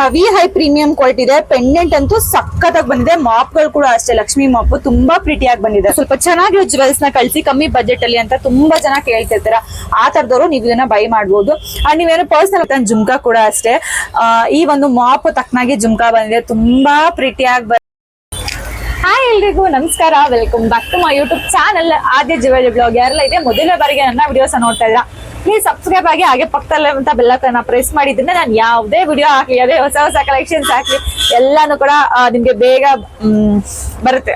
Heavy high premium quality ಇದೆ. Pendant ಅಂತೂ ಸಖತ್ತಾಗಿ ಬಂದಿದೆ. ಮಾಪ್ಗಳು ಕೂಡ ಅಷ್ಟೇ. ಲಕ್ಷ್ಮಿ ಮಾಪ್ ತುಂಬಾ ಪ್ರೀತಿಯಾಗಿ ಬಂದಿದೆ. ಸ್ವಲ್ಪ ಚೆನ್ನಾಗಿರೋ ಜುವೆಲ್ಸ್ನ ಕಳಿಸಿ, ಕಮ್ಮಿ ಬಜೆಟ್ ಅಲ್ಲಿ ಅಂತ ತುಂಬಾ ಜನ ಕೇಳ್ತಿರ್ತೀರ. ಆ ತರದವರು ನೀವು ಇದನ್ನ ಬೈ ಮಾಡಬಹುದು ಅಂಡ್ ನೀವೇನು ಪರ್ಸನಲ್ ಜುಮ್ಕಾ ಕೂಡ ಅಷ್ಟೇ. ಈ ಒಂದು ಮಾಪ್ ತಕ್ಕನಾಗಿ ಜುಮ್ಕಾ ಬಂದಿದೆ. ತುಂಬಾ ಪ್ರಿಟಿಯಾಗಿ ಹಾಯ್ ಎಲ್ರಿಗೂ, ನಮಸ್ಕಾರ. Welcome back to my YouTube channel Aadya jewel blog ಯಾರೆಲ್ಲ ಇದೆ ಮೊದಲ ಬಾರಿಗೆ ನನ್ನ ವಿಡಿಯೋಸ್ ನೋಡ್ತಾ ಇದ್ದೀರಾ? ಪ್ಲೀಸ್ ಸಬ್ಸ್ಕ್ರೈಬ್ ಆಗಿ ಹಾಗೆ ಪಕ್ಕದಲ್ಲೇ ಅಂತ ಬೆಲ್ಲಕ್ಕನ್ನ ಪ್ರೆಸ್ ಮಾಡಿದ್ರೆ ನಾನು ಯಾವುದೇ ವಿಡಿಯೋ ಹಾಕಲಿ ಅದೇ ಹೊಸ ಹೊಸ ಕಲೆಕ್ಷನ್ಸ್ ಹಾಕಲಿ, ಎಲ್ಲಾನು ಕೂಡ ನಿಮ್ಗೆ ಬೇಗ ಬರುತ್ತೆ.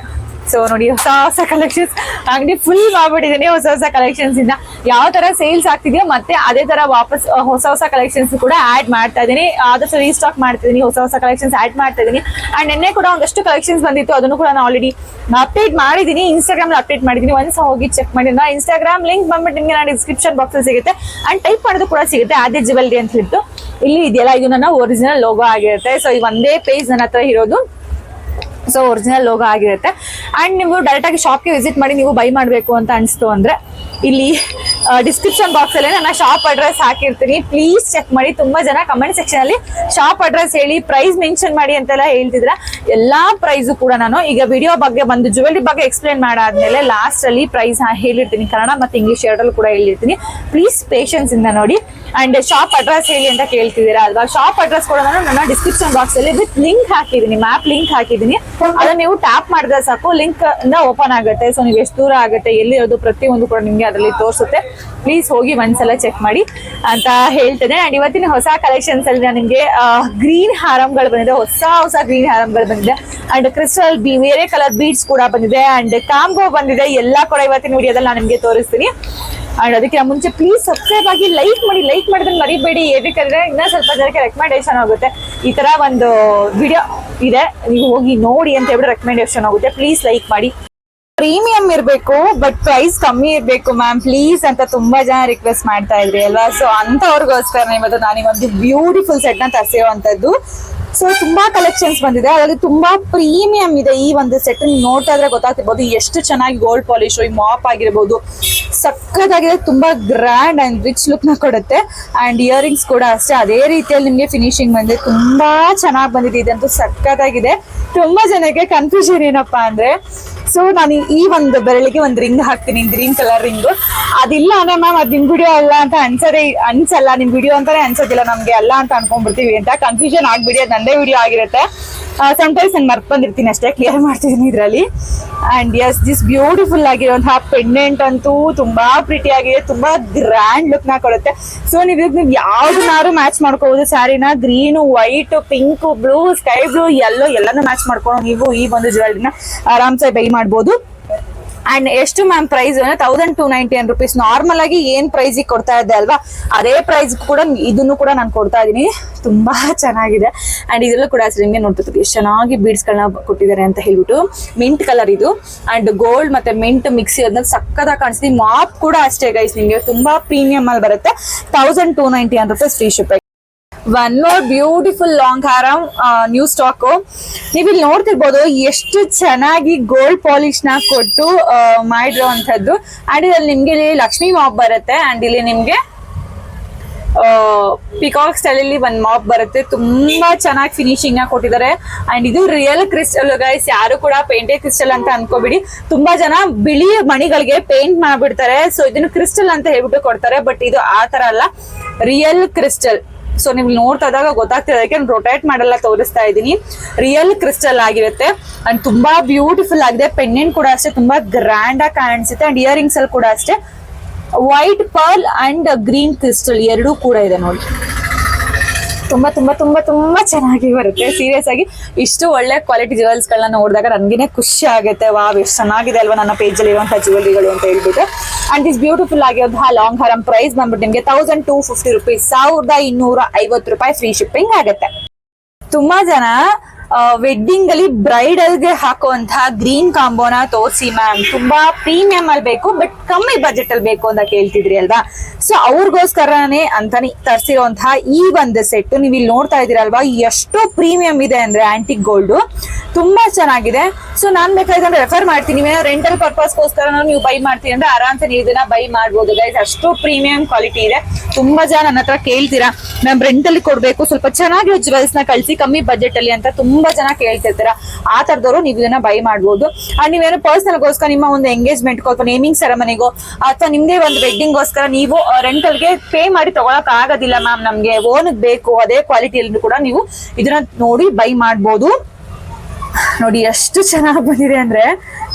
ಸೊ ನೋಡಿ ಹೊಸ ಹೊಸ ಕಲೆಕ್ಷನ್ಸ್ ಅಂಗಡಿ ಫುಲ್ ಮಾಡ್ಬಿಟ್ಟಿದ್ದೀನಿ ಹೊಸ ಹೊಸ ಕಲೆಕ್ಷನ್ಸ್ ಇಂದ. ಯಾವ ತರ ಸೇಲ್ಸ್ ಆಗ್ತಿದೆಯೋ ಮತ್ತೆ ಅದೇ ತರ ವಾಪಸ್ ಹೊಸ ಹೊಸ ಕಲೆಕ್ಷನ್ಸ್ ಕೂಡ ಆಡ್ ಮಾಡ್ತಾ ಇದ್ದೀನಿ. ಆದಷ್ಟು ರೀಸ್ಟಾಕ್ ಮಾಡ್ತಿದ್ದೀನಿ ಹೊಸ ಹೊಸ ಕಲೆಕ್ಷನ್ಸ್ ಆಡ್ ಮಾಡ್ತಾ ಇದ್ದೀನಿ. ಅಂಡ್ ನಿನ್ನೆ ಕೂಡ ಒಂದಷ್ಟು ಕಲೆಕ್ಷನ್ಸ್ ಬಂದಿತ್ತು, ಅದನ್ನು ಕೂಡ ನಾನು ಆಲ್ರೆಡಿ ಅಪ್ಡೇಟ್ ಮಾಡಿದ್ದೀನಿ. ಇನ್ಸ್ಟಾಗ್ರಾಮ್ ಅಪ್ಡೇಟ್ ಮಾಡಿದ್ದೀನಿ. ಒಂದ್ಸ ಹೋಗಿ ಚೆಕ್ ಮಾಡಿ ನಾ ಇನ್ಸ್ಟಾಗ್ರಾಮ್ ಲಿಂಕ್ ಬಂದ್ಬಿಟ್ಟು ನಿಮಗೆ ನಾನು ಡಿಸ್ಕ್ರಿಪ್ಷನ್ ಬಾಕ್ಸ್ ಸಿಗುತ್ತೆ. ಅಂಡ್ ಟೈಪ್ ಮಾಡೋದು ಕೂಡ ಸಿಗುತ್ತೆ, ಆದ್ಯ ಜ್ಯುವೆಲ್ರಿ ಅಂತ ಹೇಳ್ಬಿಟ್ಟು. ಇಲ್ಲಿ ಇದೆಯಲ್ಲ, ಇದು ನನ್ನ ಒರಿಜಿನಲ್ ಲೋಗೋ ಆಗಿರುತ್ತೆ. ಸೊ ಈ ಒಂದೇ ಪೇಜ್ ನನ್ನ ಹತ್ರ ಇರೋದು. ಸೊ ಒರಿಜಿನಲ್ ಲೋಗೋ ಆಗಿರುತ್ತೆ. ಅಂಡ್ ನೀವು ಡೈರೆಕ್ಟ್ ಆಗಿ ಶಾಪ್ಗೆ ವಿಸಿಟ್ ಮಾಡಿ ನೀವು ಬೈ ಮಾಡಬೇಕು ಅಂತ ಅನಿಸ್ತು ಅಂದರೆ, ಇಲ್ಲಿ ಡಿಸ್ಕ್ರಿಪ್ಷನ್ ಬಾಕ್ಸ್ ಅಲ್ಲಿ ನನ್ನ ಶಾಪ್ ಅಡ್ರೆಸ್ ಹಾಕಿರ್ತೀನಿ. ಪ್ಲೀಸ್ ಚೆಕ್ ಮಾಡಿ. ತುಂಬ ಜನ ಕಮೆಂಟ್ ಸೆಕ್ಷನಲ್ಲಿ ಶಾಪ್ ಅಡ್ರೆಸ್ ಹೇಳಿ ಪ್ರೈಸ್ ಮೆನ್ಷನ್ ಮಾಡಿ ಅಂತೆಲ್ಲ ಹೇಳ್ತಿದ್ರ. ಎಲ್ಲ ಪ್ರೈಸು ಕೂಡ ನಾನು ಈಗ ವಿಡಿಯೋ ಬಗ್ಗೆ ಬಂದು ಜುವೆಲ್ರಿ ಬಗ್ಗೆ ಎಕ್ಸ್ಪ್ಲೇನ್ ಮಾಡಾದ್ಮೇಲೆ ಲಾಸ್ಟ್ ಅಲ್ಲಿ ಪ್ರೈಸ್ ಹೇಳಿರ್ತೀನಿ. ಕನ್ನಡ ಮತ್ತು ಇಂಗ್ಲೀಷ್ ಎರಡಲ್ಲೂ ಕೂಡ ಹೇಳಿರ್ತೀನಿ. ಪ್ಲೀಸ್ ಪೇಷನ್ಸ್ ಇಂದ ನೋಡಿ. ಅಂಡ್ ಶಾಪ್ ಅಡ್ರೆಸ್ ಹೇಳಿ ಅಂತ ಕೇಳ್ತಿದ್ದೀರಾ ಅಲ್ವಾ? ಶಾಪ್ ಅಡ್ರೆಸ್ ಕೊಡೋದನ್ನ ನಾನು ನನ್ನ ಡಿಸ್ಕ್ರಿಪ್ಷನ್ ಬಾಕ್ಸ್ ಅಲ್ಲಿ ವಿತ್ ಲಿಂಕ್ ಹಾಕಿದ್ದೀನಿ ಮ್ಯಾಪ್ ಲಿಂಕ್ ಹಾಕಿದ್ದೀನಿ. ಅದನ್ನ ನೀವು ಟ್ಯಾಪ್ ಮಾಡಿದ್ರೆ ಸಾಕು ಲಿಂಕ್ ಇಂದ ಓಪನ್ ಆಗುತ್ತೆ. ಸೊ ನೀವು ಎಷ್ಟು ದೂರ ಆಗುತ್ತೆ, ಎಲ್ಲಿರೋದು ಪ್ರತಿಯೊಂದು ಕೂಡ ನಿಮ್ಗೆ ಅದರಲ್ಲಿ ತೋರಿಸುತ್ತೆ. ಪ್ಲೀಸ್ ಹೋಗಿ ಒಂದ್ಸಲ ಚೆಕ್ ಮಾಡಿ ಅಂತ ಹೇಳ್ತೇನೆ ಅಂಡ್ ಇವತ್ತಿನ ಹೊಸ ಕಲೆಕ್ಷನ್ಸ್ ಅಲ್ಲಿ ನನಗೆ ಗ್ರೀನ್ ಹಾರಂಗಳು ಬಂದಿದೆ. ಹೊಸ ಹೊಸ ಗ್ರೀನ್ ಹಾರಂಗಳು ಬಂದಿದೆ. ಅಂಡ್ ಕ್ರಿಸ್ಟಲ್ ಬಿ ಬೇರೆ ಕಲರ್ ಬೀಡ್ಸ್ ಕೂಡ ಬಂದಿದೆ. ಅಂಡ್ ಕಾಂಬೋ ಬಂದಿದೆ. ಎಲ್ಲ ಕೂಡ ಇವತ್ತಿನ ವಿಡಿಯೋದಲ್ಲಿ ನಾನು ನಿಮಗೆ ತೋರಿಸ್ತೀನಿ. ಅಂಡ್ ಅದಕ್ಕೆ ಮುಂಚೆ ಪ್ಲೀಸ್ ಸಬ್ಸ್ಕ್ರೈಬ್ ಆಗಿ ಲೈಕ್ ಮಾಡಿ ಲೈಕ್ ಮಾಡಿದ್ರೆ ಮರಿಬೇಡಿ. ಏನಕ್ಕಂದ್ರೆ ಇನ್ನೂ ಸ್ವಲ್ಪ ಜನಕ್ಕೆ ರೆಕಮೆಂಡೇಶನ್ ಆಗುತ್ತೆ. ಈ ತರ ಒಂದು ವಿಡಿಯೋ ಇದೆ. ನೀವು ಹೋಗಿ ನೋಡಿ ಅಂತ ಹೇಳಿ ರೆಕಮೆಂಡೇಶನ್ ಆಗುತ್ತೆ. ಪ್ಲೀಸ್ ಲೈಕ್ ಮಾಡಿ. ಪ್ರೀಮಿಯಂ ಇರಬೇಕು ಬಟ್ ಪ್ರೈಸ್ ಕಮ್ಮಿ ಇರಬೇಕು ಮ್ಯಾಮ್ ಪ್ಲೀಸ್ ಅಂತ ತುಂಬಾ ಜನ ರಿಕ್ವೆಸ್ಟ್ ಮಾಡ್ತಾ ಇದ್ರಿ ಅಲ್ವಾ? ಸೊ ಅಂತವ್ರಿಗೋಸ್ಕರ ಇವತ್ತು ನಾನು ಒಂದು ಬ್ಯೂಟಿಫುಲ್ ಸೆಟ್ನ ತರಿಸಿರುವಂತದ್ದು. ಸೊ ತುಂಬಾ ಕಲೆಕ್ಷನ್ಸ್ ಬಂದಿದೆ. ಅದರಲ್ಲಿ ತುಂಬಾ ಪ್ರೀಮಿಯಂ ಇದೆ ಈ ಒಂದು ಸೆಟ್ ನೋಡ್ತಾ ಇದ್ರೆ ಗೊತ್ತಾಗ್ತಿರ್ಬೋದು. ಎಷ್ಟು ಚೆನ್ನಾಗಿ ಗೋಲ್ಡ್ ಪಾಲಿಶ್ ಈ ಮಾಪ್ ಆಗಿರ್ಬೋದು. ಸಕ್ಕತ್ತಾಗಿದೆ ತುಂಬಾ ಗ್ರ್ಯಾಂಡ್ ಅಂಡ್ ರಿಚ್ ಲುಕ್ನ ಕೊಡುತ್ತೆ. ಅಂಡ್ ಇಯರಿಂಗ್ಸ್ ಕೂಡ ಅಷ್ಟೇ, ಅದೇ ರೀತಿಯಲ್ಲಿ ನಿಮಗೆ ಫಿನಿಶಿಂಗ್ ಬಂದಿದೆ ತುಂಬಾ ಚೆನ್ನಾಗಿ ಬಂದಿದೆ. ಇದಂತೂ ಸಕ್ಕತ್ತಾಗಿದೆ ತುಂಬಾ ಜನಕ್ಕೆ ಕನ್ಫ್ಯೂಷನ್ ಏನಪ್ಪಾ ಅಂದ್ರೆ ಸೊ ನಾನು ಈ ಒಂದು ಬೆರಳಿಗೆ ಒಂದು ರಿಂಗ್ ಹಾಕ್ತೀನಿ ಗ್ರೀನ್ ಕಲರ್ ರಿಂಗ್ ಅದಿಲ್ಲ ಅಂದ್ರೆ ಮ್ಯಾಮ್ ಅದು ನಿಮ್ ವಿಡಿಯೋ ಅಲ್ಲ ಅಂತ ಅನ್ಸದೇ, ಅನ್ಸಲ್ಲ, ನಿಮ್ ವಿಡಿಯೋ ಅಂತಾನೆ ಅನ್ಸೋದಿಲ್ಲ ನಮ್ಗೆ ಅಲ್ಲ ಅಂತ ಅನ್ಕೊಂಡ್ಬಿಡ್ತೀವಿ. ಅಂತ ಕನ್ಫ್ಯೂಷನ್ ಆಗ್ಬಿಡಿ, ಅದು ನಂದೇ ವಿಡಿಯೋ ಆಗಿರುತ್ತೆ. ಸಮ್ಟೈಮ್ಸ್ ನಾನು ಮರ್ತ್ ಬಂದಿರ್ತೀನಿ ಅಷ್ಟೇ ಕ್ಲಿಯರ್ ಮಾಡ್ತಿದ್ದೀನಿ ಇದರಲ್ಲಿ. ಆ್ಯಂಡ್ ಎಸ್ ದಿಸ್ ಬ್ಯೂಟಿಫುಲ್ ಆಗಿರುವಂತಹ ಪೆಂಡೆಂಟ್ ಅಂತೂ ತುಂಬ ಪ್ರಿಟಿ ಆಗಿದೆ, ತುಂಬ ಗ್ರ್ಯಾಂಡ್ ಲುಕ್ನ ಕೊಡುತ್ತೆ. ಸೊ ನೀವು ನೀವು ಯಾವ್ದನ್ನಾರು ಮ್ಯಾಚ್ ಮಾಡ್ಕೋಬಹುದು ಸ್ಯಾರಿನ green white pink blue sky blue yellow ಎಲ್ಲಾನು ಮ್ಯಾಚ್ ಮಾಡ್ಕೊಂಡು ನೀವು ಈ ಒಂದು ಜ್ಯುವೆಲ್ರಿನ ಆರಾಮ್ಸೆ ಬೈ ಮಾಡ್ಬೋದು. ಅಂಡ್ ಎಷ್ಟು ma'am price thousand two ninety one rupees normal ಆಗಿ ಏನ್ ಪ್ರೈಸ್ ಕೊಡ್ತಾ ಇದ್ದೆ ಅಲ್ವಾ? ಅದೇ ಪ್ರೈಸ್ ಕೂಡ ಇದನ್ನು ಕೂಡ ನಾನು ಕೊಡ್ತಾ ಇದೀನಿ ತುಂಬಾ ಚೆನ್ನಾಗಿದೆ. ಅಂಡ್ ಇದೆಲ್ಲ ಕೂಡ ನಿಮಗೆ ನೋಡ್ತಿರ್ತೀವಿ ಎಷ್ಟು ಚೆನ್ನಾಗಿ ಬೀಡ್ಸ್ ಗಳನ್ನ ಕೊಟ್ಟಿದ್ದಾರೆ ಅಂತ ಹೇಳ್ಬಿಟ್ಟು. ಮಿಂಟ್ ಕಲರ್ ಇದು. ಅಂಡ್ ಗೋಲ್ಡ್ ಮತ್ತೆ ಮಿಂಟ್ ಮಿಕ್ಸಿ ಅದನ್ನ ಸಕ್ಕದ ಕಾಣಿಸ್ತೀವಿ ಮಾಪ್ ಕೂಡ ಅಷ್ಟೇ ಗೈಸ್ ನಿಮಗೆ. ತುಂಬಾ ಪ್ರೀಮಿಯಂ ಅಲ್ಲಿ ಬರುತ್ತೆ. Thousand two ninety one rupees free ship one more beautiful long haram new stock ನೀವು ಇಲ್ಲಿ ನೋಡ್ತಿರ್ಬೋದು ಎಷ್ಟು ಚೆನ್ನಾಗಿ ಗೋಲ್ಡ್ ಪಾಲಿಶ್ನ ಕೊಟ್ಟು ಆ, ಮಾಡಿರುವಂತದ್ದು ಅಂಡ್ ಇದ್ರಲ್ಲಿ ನಿಮ್ಗೆ ಇಲ್ಲಿ ಲಕ್ಷ್ಮಿ ಮಾಪ್ ಬರುತ್ತೆ. ಅಂಡ್ ಇಲ್ಲಿ ನಿಮ್ಗೆ ಪಿಕಾಕ್ ಸ್ಟೈಲ್ ಅಲ್ಲಿ ಒಂದ್ ಮಾಪ್ ಬರುತ್ತೆ. ತುಂಬಾ ಚೆನ್ನಾಗಿ ಫಿನಿಶಿಂಗ್ನ ಕೊಟ್ಟಿದ್ದಾರೆ. ಅಂಡ್ ಇದು ರಿಯಲ್ ಕ್ರಿಸ್ಟಲ್ ಗೈಸ್ ಯಾರು ಕೂಡ ಪೇಂಟೆಡ್ ಕ್ರಿಸ್ಟಲ್ ಅಂತ ಅನ್ಕೋಬಿಡಿ. ತುಂಬಾ ಜನ ಬಿಳಿ ಮಣಿಗಳಿಗೆ ಪೇಂಟ್ ಮಾಡ್ಬಿಡ್ತಾರೆ. ಸೊ ಇದನ್ನು ಕ್ರಿಸ್ಟಲ್ ಅಂತ ಹೇಳ್ಬಿಟ್ಟು ಕೊಡ್ತಾರೆ. ಬಟ್ ಇದು ಆ ತರ ಅಲ್ಲ. ರಿಯಲ್ ಕ್ರಿಸ್ಟಲ್ ಸೊ ನೀವು ನೋಡ್ತಾ ಇದ್ದಾಗ ಗೊತ್ತಾಗ್ತಿದೆ. ಅದಕ್ಕೆ ರೊಟೇಟ್ ಮಾಡಲ್ಲ ತೋರಿಸ್ತಾ ಇದ್ದೀನಿ. ರಿಯಲ್ ಕ್ರಿಸ್ಟಲ್ ಆಗಿರುತ್ತೆ. ಅಂಡ್ ತುಂಬಾ ಬ್ಯೂಟಿಫುಲ್ ಆಗಿದೆ. ಪೆಂಡೆಂಟ್ ಕೂಡ ಅಷ್ಟೇ. ತುಂಬಾ ಗ್ರ್ಯಾಂಡ್ ಆಗಿ ಕಾಣಿಸುತ್ತೆ. ಅಂಡ್ ಇಯರಿಂಗ್ಸ್ ಅಲ್ಲಿ ಕೂಡ ಅಷ್ಟೇ. White pearl and green crystal ಎರಡೂ ಕೂಡ ಇದೆ ನೋಡಿ. ತುಂಬಾ ತುಂಬಾ ತುಂಬಾ ತುಂಬಾ ಚೆನ್ನಾಗಿ ಬರುತ್ತೆ. ಸೀರಿಯಸ್ ಆಗಿ ಇಷ್ಟು ಒಳ್ಳೆ ಕ್ವಾಲಿಟಿ ಜುವೆಲ್ಸ್ ಗಳನ್ನ ನೋಡಿದಾಗ ನನ್ಗೆ ಖುಷಿ ಆಗುತ್ತೆ. ವಾವ್ ಎಷ್ಟು ಚೆನ್ನಾಗಿದೆ ಅಲ್ವಾ ನನ್ನ ಪೇಜ್ ಅಲ್ಲಿ ಇರುವಂತಹ ಜ್ಯುವೆಲ್ರಿಗಳು ಅಂತ ಹೇಳ್ಬಿಟ್ಟು. ಅಂಡ್ ಇಸ್ ಬ್ಯೂಟಿಫುಲ್ ಆಗಿರುವಂತಹ ಲಾಂಗ್ ಹರಂ ಪ್ರೈಸ್ ಬಂದ್ಬಿಟ್ಟು ನಿಮಗೆ ತೌಸಂಡ್ ಟೂ ಫಿಫ್ಟಿ ರುಪೀಸ್ ಸಾವಿರದ ಇನ್ನೂರ ಐವತ್ತು ರೂಪಾಯಿ ಫ್ರೀ ಶಿಪ್ಪಿಂಗ್ ಆಗುತ್ತೆ. ತುಂಬಾ ಜನ ವೆಡ್ಡಿಂಗ್ ಅಲ್ಲಿ ಬ್ರೈಡಲ್ಗೆ ಹಾಕುವಂತಹ ಗ್ರೀನ್ ಕಾಂಬೋನ ತೋರಿಸಿ ಮ್ಯಾಮ್ ತುಂಬಾ ಪ್ರೀಮಿಯಂ ಅಲ್ಲಿ ಬೇಕು ಬಟ್ ಕಮ್ಮಿ ಬಜೆಟ್ ಅಲ್ಲಿ ಬೇಕು ಅಂತ ಕೇಳ್ತಿದ್ರಿ ಅಲ್ವಾ? ಸೊ ಅವ್ರಿಗೋಸ್ಕರನೇ ಅಂತಾನೆ ತರಿಸಿರುವಂತಹ ಈ ಒಂದು ಸೆಟ್ ನೀವು ಇಲ್ಲಿ ನೋಡ್ತಾ ಇದೀರಲ್ವಾ ಎಷ್ಟು ಪ್ರೀಮಿಯಂ ಇದೆ ಅಂದ್ರೆ ಆಂಟಿಕ್ ಗೋಲ್ಡ್ ತುಂಬಾ ಚೆನ್ನಾಗಿದೆ. ಸೊ ನಾನ್ ಬೇಕಾದ್ರೆ ರೆಫರ್ ಮಾಡ್ತೀನಿ. ರೆಂಟಲ್ ಪರ್ಪಸ್ಗೋಸ್ಕರ ನೀವು ಬೈ ಮಾಡ್ತೀನಿ ಅಂದ್ರೆ ಆರಾಮ್ಸೆ ನೀವು ಇದನ್ನ ಬೈ ಮಾಡ್ಬೋದು. ಗೈಸ್ ಅಷ್ಟು ಪ್ರೀಮಿಯಂ ಕ್ವಾಲಿಟಿ ಇದೆ. ತುಂಬಾ ಜನ ನನ್ನ ಹತ್ರ ಕೇಳ್ತೀರಾ ಮ್ಯಾಮ್ ರೆಂಟಲ್ಲಿ ಕೊಡ್ಬೇಕು, ಸ್ವಲ್ಪ ಚೆನ್ನಾಗಿರೋ ಜ್ಯುವೆಲ್ಸ್ನ ಕಳಿಸಿ, ಕಮ್ಮಿ ಬಜೆಟ್ ಅಲ್ಲಿ ಅಂತ ತುಂಬಾ ಜನ ಕೇಳ್ತಿರ್ತೀರಾ. ಆ ತರದವರು ನೀವು ಇದನ್ನ ಬೈ ಮಾಡ್ಬೋದು. ಅಂಡ್ ನೀವೇನು ಪರ್ಸನಲ್ ಗೋಸ್ಕರ ನಿಮ್ಮ ಒಂದು ಎಂಗೇಜ್ಮೆಂಟ್ ಅಥವಾ ನೇಮಿಂಗ್ ಸೆರೆಮನಿಗೋ ಅಥವಾ ನಿಮ್ದೇ ಒಂದು ವೆಡ್ಡಿಂಗ್ ಗೋಸ್ಕರ ನೀವು ರೆಂಟಲ್ಗೆ ಪೇ ಮಾಡಿ ತಗೊಳಕ್ ಆಗೋದಿಲ್ಲ ಮ್ಯಾಮ್ ನಮ್ಗೆ ಓನ್ ಬೇಕು, ಅದೇ ಕ್ವಾಲಿಟಿಯಲ್ಲಿ ಕೂಡ ನೀವು ಇದನ್ನ ನೋಡಿ ಬೈ ಮಾಡ್ಬೋದು. ನೋಡಿ, ಎಷ್ಟು ಚೆನ್ನಾಗಿ ಬಂದಿದೆ ಅಂದ್ರೆ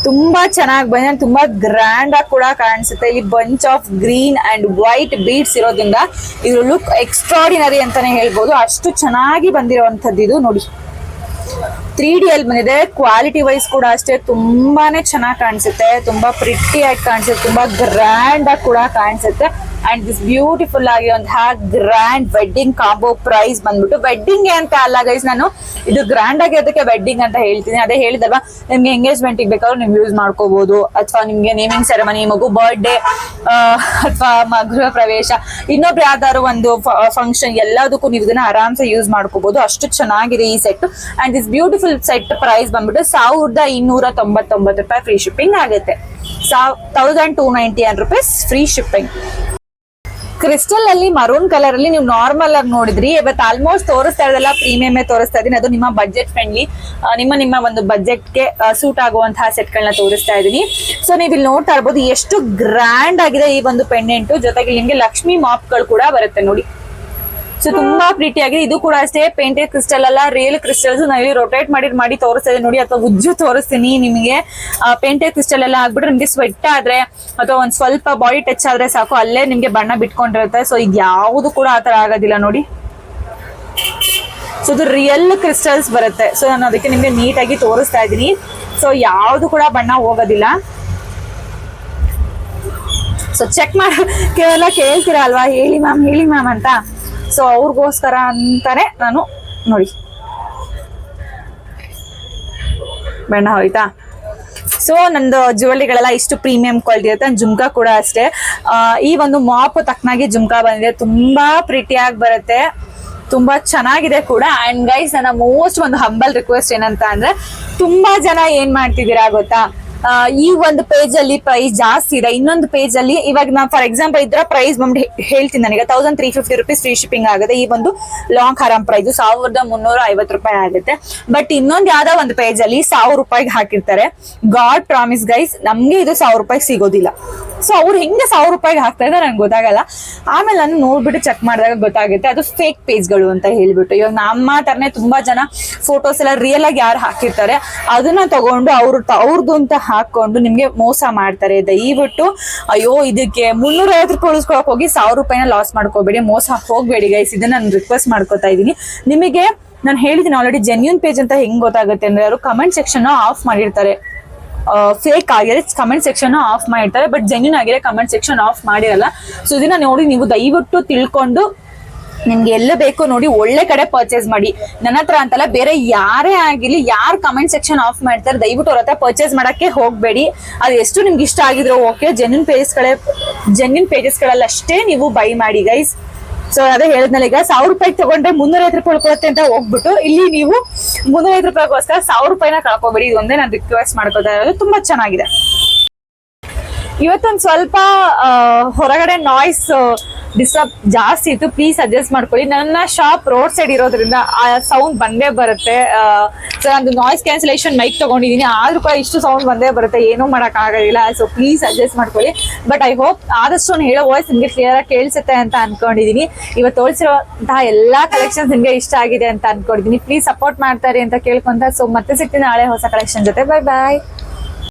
ತುಂಬಾ ಚೆನ್ನಾಗಿ ಬಂದಿದೆ. ತುಂಬಾ ಗ್ರ್ಯಾಂಡ್ ಆಗಿ ಕೂಡ ಕಾಣಿಸುತ್ತೆ. ಇಲ್ಲಿ bunch of green and white beads ಇರೋದ್ರಿಂದ ಇದ್ರ ಲುಕ್ ಎಕ್ಸ್ಟ್ರಾಡಿನರಿ ಅಂತಾನೆ ಹೇಳ್ಬೋದು. ಅಷ್ಟು ಚೆನ್ನಾಗಿ ಬಂದಿರುವಂತದ್ದು ಇದು ನೋಡಿ. ತ್ರೀ ಡಿ ಅಲ್ಲಿ ಬಂದಿದೆ. ಕ್ವಾಲಿಟಿ ವೈಸ್ ಕೂಡ ಅಷ್ಟೇ ತುಂಬಾನೇ ಚೆನ್ನಾಗಿ ಕಾಣಿಸುತ್ತೆ. ತುಂಬಾ ಪ್ರಿಟಿ ಆಗಿ ಕಾಣಿಸುತ್ತೆ. ತುಂಬಾ ಗ್ರ್ಯಾಂಡ್ ಆಗಿ ಕೂಡ ಕಾಣಿಸುತ್ತೆ. ಅಂಡ್ ದಿಸ್ ಬ್ಯೂಟಿಫುಲ್ ಆಗಿ ಒಂತಹ ಗ್ರ್ಯಾಂಡ್ ವೆಡ್ಡಿಂಗ್ ಕಾಂಬೋ ಪ್ರೈಸ್ ಬಂದ್ಬಿಟ್ಟು ವೆಡ್ಡಿಂಗ್ ಅಂತ ಅಲ್ಲ ಗೈಸ್ ನಾನು. ಇದು ಗ್ರ್ಯಾಂಡ್ ಆಗಿ ಅದಕ್ಕೆ ವೆಡ್ಡಿಂಗ್ ಅಂತ ಹೇಳ್ತೀನಿ. ಅದೇ ಹೇಳಿದಲ್ವಾ, ನಿಮ್ಗೆ ಎಂಗೇಜ್ಮೆಂಟ್ ಬೇಕಾದ್ರೂ ನೀವು ಯೂಸ್ ಮಾಡ್ಕೋಬಹುದು ಅಥವಾ ನಿಮ್ಗೆ ನೇಮಿಂಗ್ ಸೆರೆಮನಿ ಮಗು ಬರ್ಡೇ ಅಥವಾ ಗೃಹ ಪ್ರವೇಶ, ಇನ್ನೊಬ್ರು ಯಾವ್ದಾದ್ರು ಒಂದು ಫಂಕ್ಷನ್ ಎಲ್ಲದಕ್ಕೂ ನೀವು ಇದನ್ನ ಆರಾಮ್ಸೆ ಯೂಸ್ ಮಾಡ್ಕೋಬಹುದು ಅಷ್ಟು ಚೆನ್ನಾಗಿದೆ ಈ set and this beautiful set price ಬಂದ್ಬಿಟ್ಟು ಸಾವಿರದ ಇನ್ನೂರ ತೊಂಬತ್ತೊಂಬತ್ತು ರೂಪಾಯಿ ಫ್ರೀ ಶಿಪ್ಪಿಂಗ್ ಆಗುತ್ತೆ. Thousand two ninety one rupees free shipping crystal ಅಲ್ಲಿ ಮರೂನ್ ಕಲರ್ ಅಲ್ಲಿ ನೀವು ನಾರ್ಮಲ್ ಆಗಿ ನೋಡಿದ್ರಿ. ಇವತ್ತು ಆಲ್ಮೋಸ್ಟ್ ತೋರಿಸ್ತಾ ಇರೋದೆಲ್ಲ ಪ್ರೀಮಿಯಂ ತೋರಿಸ್ತಾ ಇದೀನಿ ಅದು ನಿಮ್ಮ ಬಜೆಟ್ ಫ್ರೆಂಡ್ಲಿ ನಿಮ್ಮ ನಿಮ್ಮ ಒಂದು ಬಜೆಟ್ಗೆ ಸೂಟ್ ಆಗುವಂತಹ ಸೆಟ್ ಗಳನ್ನ ತೋರಿಸ್ತಾ ಇದೀನಿ ಸೊ ನೀವು ಇಲ್ಲಿ ನೋಡ್ತಾ ಇರ್ಬೋದು ಎಷ್ಟು ಗ್ರ್ಯಾಂಡ್ ಆಗಿದೆ ಈ ಒಂದು ಪೆಂಡೆಂಟ್ ಜೊತೆಗೆ ನಿಮ್ಗೆ ಲಕ್ಷ್ಮಿ ಮಾಪ್ಗಳು ಕೂಡ ಬರುತ್ತೆ ನೋಡಿ. ಸೊ ತುಂಬಾ ಪ್ರೀತಿ ಆಗಿದೆ. ಇದು ಕೂಡ ಅಷ್ಟೇ ಪೇಂಟೆಡ್ ಕ್ರಿಸ್ಟಲ್ ಅಲ್ಲ ರಿಯಲ್ ಕ್ರಿಸ್ಟಲ್ಸ್ ನಾವು ಇಲ್ಲಿ ರೊಟೇಟ್ ಮಾಡಿ ಮಾಡಿ ತೋರಿಸ್ತಾ ಇದೆ ನೋಡಿ ಅಥವಾ ಉಜ್ಜು ತೋರಿಸ್ತೀನಿ ನಿಮಗೆ. ಪೇಂಟೆಡ್ ಕ್ರಿಸ್ಟಲ್ ಎಲ್ಲ ಆಗ್ಬಿಟ್ರೆ ನಿಮಗೆ ಸ್ವೆಟ್ ಆದ್ರೆ ಅಥವಾ ಒಂದ್ ಸ್ವಲ್ಪ ಬಾಡಿ ಟಚ್ ಆದ್ರೆ ಸಾಕು, ಅಲ್ಲೇ ನಿಮ್ಗೆ ಬಣ್ಣ ಬಿಟ್ಕೊಂಡಿರುತ್ತೆ. ಸೊ ಇದು ಯಾವುದು ಕೂಡ ಆತರ ಆಗೋದಿಲ್ಲ ನೋಡಿ. ಸೊ ಇದು ರಿಯಲ್ ಕ್ರಿಸ್ಟಲ್ಸ್ ಬರುತ್ತೆ. ಸೊ ನಾನು ಅದಕ್ಕೆ ನಿಮ್ಗೆ ನೀಟಾಗಿ ತೋರಿಸ್ತಾ ಇದ್ದೀನಿ. ಸೊ ಯಾವುದು ಕೂಡ ಬಣ್ಣ ಹೋಗೋದಿಲ್ಲ. ಸೊ ಚೆಕ್ ಮಾಡ. ಕೇವಲ ಕೇಳ್ತೀರಾ ಅಲ್ವಾ? ಹೇಳಿ ಮ್ಯಾಮ್ ಹೇಳಿ ಮ್ಯಾಮ್ ಅಂತ. ಸೊ ಅವ್ರಿಗೋಸ್ಕರ ಅಂತಾನೆ ನಾನು ನೋಡಿ. ಬಣ್ಣ ಹೋಯ್ತಾ? ಸೊ ನಂದು ಜುವೆಲ್ರಿಗಳೆಲ್ಲ ಇಷ್ಟು ಪ್ರೀಮಿಯಂ ಕ್ವಾಲಿಟಿ ಇರುತ್ತೆ. ಜುಮ್ಕಾ ಕೂಡ ಅಷ್ಟೇ. ಈ ಒಂದು ಮಾಪ್ ತಕ್ಕನಾಗಿ ಜುಮ್ಕಾ ಬಂದಿದೆ. ತುಂಬಾ ಪ್ರೀತಿಯಾಗಿ ಬರುತ್ತೆ. ತುಂಬಾ ಚೆನ್ನಾಗಿದೆ ಕೂಡ. ಅಂಡ್ ಗೈಸ್ ನನ್ನ ಮೋಸ್ಟ್ ಒಂದು ಹಂಬಲ್ ರಿಕ್ವೆಸ್ಟ್ ಏನಂತ ಅಂದ್ರೆ, ತುಂಬಾ ಜನ ಏನ್ ಮಾಡ್ತಿದ್ದೀರಾ ಗೊತ್ತಾ? ಈ ಒಂದು ಪೇಜ್ ಅಲ್ಲಿ ಪ್ರೈಸ್ ಜಾಸ್ತಿ ಇದೆ. ಇನ್ನೊಂದು ಪೇಜ್ ಅಲ್ಲಿ ಇವಾಗ ನಾ ಫಾರ್ ಎಕ್ಸಾಂಪಲ್ ಇದ್ರ ಪ್ರೈಸ್ ಬಂದು ಹೇಳ್ತೀನಿ ನನಗೆ. Thousand three fifty rupees free shipping ಆಗುತ್ತೆ. ಈ ಒಂದು ಲಾಂಗ್ ಹರಾಮ್ ಪ್ರೈಸ್ ಸಾವಿರದ ಮುನ್ನೂರ ಐವತ್ತು ರೂಪಾಯಿ ಆಗುತ್ತೆ. ಬಟ್ ಇನ್ನೊಂದು ಯಾವ್ದೋ ಒಂದು ಪೇಜ್ ಅಲ್ಲಿ ಸಾವಿರ ರೂಪಾಯಿಗೆ ಹಾಕಿರ್ತಾರೆ. ಗಾಡ್ ಪ್ರಾಮಿಸ್ ಗೈಸ್ ನಮ್ಗೆ ಇದು ಸಾವಿರ ರೂಪಾಯಿಗೆ ಸಿಗೋದಿಲ್ಲ. ಸೊ ಅವ್ರು ಹೆಂಗೆ ಸಾವಿರ ರೂಪಾಯಿಗೆ ಹಾಕ್ತಾ ಇದ್ದಾರೆ ನಂಗೆ ಗೊತ್ತಾಗಲ್ಲ. ಆಮೇಲೆ ನಾನು ನೋಡ್ಬಿಟ್ಟು ಚೆಕ್ ಮಾಡಿದಾಗ ಗೊತ್ತಾಗುತ್ತೆ, ಅದು ಫೇಕ್ ಪೇಜ್ಗಳು ಅಂತ ಹೇಳ್ಬಿಟ್ಟು. ಇವಾಗ ನಮ್ಮ ತರನೇ ತುಂಬಾ ಜನ ಫೋಟೋಸ್ ಎಲ್ಲ ರಿಯಲ್ ಆಗಿ ಯಾರು ಹಾಕಿರ್ತಾರೆ, ಅದನ್ನ ತಗೊಂಡು ಅವ್ರ ಅವ್ರದ್ದು ಅಂತ ಹಾಕೊಂಡು ನಿಮ್ಗೆ ಮೋಸ ಮಾಡ್ತಾರೆ. ದಯವಿಟ್ಟು, ಅಯ್ಯೋ, ಇದಕ್ಕೆ ಮುನ್ನೂರ ಐವತ್ತು ರೂಪಾಯಿ ಉಳಿಸ್ಕೊಳಕ್ ಹೋಗಿ ಸಾವಿರ ರೂಪಾಯಿನ ಲಾಸ್ ಮಾಡ್ಕೋಬೇಡಿ, ಮೋಸ ಹೋಗ್ಬೇಡಿ ಗೈಸ್ ಇದನ್ನ ನಾನು ರಿಕ್ವೆಸ್ಟ್ ಮಾಡ್ಕೋತಾ ಇದ್ದೀನಿ. ನಿಮಗೆ ನಾನು ಹೇಳಿದ್ದೀನಿ ಆಲ್ರೆಡಿ ಜೆನ್ಯೂನ್ ಪೇಜ್ ಅಂತ ಹೆಂಗ್ ಗೊತ್ತಾಗುತ್ತೆ ಅಂದ್ರೆ ಅವರು ಕಮೆಂಟ್ ಸೆಕ್ಷನ್ ಆಫ್ ಮಾಡಿರ್ತಾರೆ. ಫೇಕ್ ಆಗಿದ್ರೆ ಕಮೆಂಟ್ ಸೆಕ್ಷನ್ ಆಫ್ ಮಾಡಿರ್ತಾರೆ ಬಟ್ ಜೆನ್ಯೂನ್ ಆಗಿರೋ ಕಮೆಂಟ್ ಸೆಕ್ಷನ್ ಆಫ್ ಮಾಡಿರಲ್ಲ. ಸೊ ಇದನ್ನ ನೋಡಿ ನೀವು ದಯವಿಟ್ಟು ತಿಳ್ಕೊಂಡು ನಿಮ್ಗೆ ಎಲ್ಲ ಬೇಕೋ ನೋಡಿ ಒಳ್ಳೆ ಕಡೆ ಪರ್ಚೇಸ್ ಮಾಡಿ. ನನ್ನ ಹತ್ರ ಅಂತಲ್ಲ ಬೇರೆ ಯಾರೇ ಆಗಿರ್ಲಿ, ಯಾರು ಕಮೆಂಟ್ ಸೆಕ್ಷನ್ ಆಫ್ ಮಾಡ್ತಾರೆ, ದಯವಿಟ್ಟು ಅವ್ರ ಹತ್ರ ಪರ್ಚೇಸ್ ಮಾಡಕ್ಕೆ ಹೋಗ್ಬೇಡಿ. ಅದು ಎಷ್ಟು ನಿಮ್ಗೆ ಇಷ್ಟ ಆಗಿದ್ರು ಓಕೆ ಜೆನ್ಯೂನ್ ಪೇಜಸ್ಗಳೇ ಜೆನ್ಯೂನ್ ಪೇಜಸ್ಗಳಲ್ಲಿ ಅಷ್ಟೇ ನೀವು ಬೈ ಮಾಡಿ ಗೈಸ್ ಸೊ ಅದೇ ಹೇಳಿದ್ನಲ್ಲ ಈಗ, ಸಾವಿರ ರೂಪಾಯಿ ತಗೊಂಡ್ರೆ ಮುನ್ನೂರ ಐದು ರೂಪಾಯಿ ಉಳ್ಕೊಳತ್ತೆ ಅಂತ ಹೋಗ್ಬಿಟ್ಟು, ಇಲ್ಲಿ ನೀವು ಮುನ್ನೂರ ಐದು ರೂಪಾಯಿಗೋಸ್ಕರ ಸಾವಿರ ರೂಪಾಯಿನ ಕಳ್ಕೊಬೇಡಿ. ಇದೊಂದೇ ನಾನು ರಿಕ್ವೆಸ್ಟ್ ಮಾಡ್ಕೊತಾ ಇರೋದು. ತುಂಬಾ ಚೆನ್ನಾಗಿದೆ. ಇವತ್ತೊಂದು ಸ್ವಲ್ಪ ಹೊರಗಡೆ ನಾಯ್ಸ್ ಡಿಸ್ಟರ್ಬ್ ಜಾಸ್ತಿ ಇತ್ತು. ಪ್ಲೀಸ್ ಅಡ್ಜಸ್ಟ್ ಮಾಡ್ಕೊಳ್ಳಿ. ನನ್ನ ಶಾಪ್ ರೋಡ್ ಸೈಡ್ ಇರೋದ್ರಿಂದ, ಆ ಸೌಂಡ್ ಬಂದೇ ಬರುತ್ತೆ. ಸೊ ನಂದು ನಾಯ್ಸ್ ಕ್ಯಾನ್ಸಲೇಷನ್ ಮೈಕ್ ತಗೊಂಡಿದ್ದೀನಿ. ಆದ್ರೂ ಕೂಡ ಇಷ್ಟು ಸೌಂಡ್ ಬಂದೇ ಬರುತ್ತೆ. ಏನೂ ಮಾಡಕ್ ಆಗೋದಿಲ್ಲ ಸೊ ಪ್ಲೀಸ್ ಅಡ್ಜಸ್ಟ್ ಮಾಡ್ಕೊಳ್ಳಿ. ಬಟ್ ಐ ಹೋಪ್ ಆದಷ್ಟು ನಾನು ಹೇಳೋ ವಾಯ್ಸ್ ನಿಮಗೆ ಕ್ಲಿಯರ್ ಆಗಿ ಕೇಳಿಸುತ್ತೆ ಅಂತ ಅನ್ಕೊಂಡಿದ್ದೀನಿ ಇವತ್ತು ತೋರಿಸಿರುವಂತಹ ಎಲ್ಲಾ ಕಲೆಕ್ಷನ್ಸ್ ನಿಮಗೆ ಇಷ್ಟ ಆಗಿದೆ ಅಂತ ಅನ್ಕೊಂಡಿದ್ದೀನಿ ಪ್ಲೀಸ್ ಸಪೋರ್ಟ್ ಮಾಡ್ತಾರೆ ಅಂತ ಕೇಳ್ಕೊಂತ. ಸೊ ಮತ್ತೆ ಸಿಗ್ತೀನಿ ನಾಳೆ ಹೊಸ ಕಲೆಕ್ಷನ್ ಜೊತೆ. Bye bye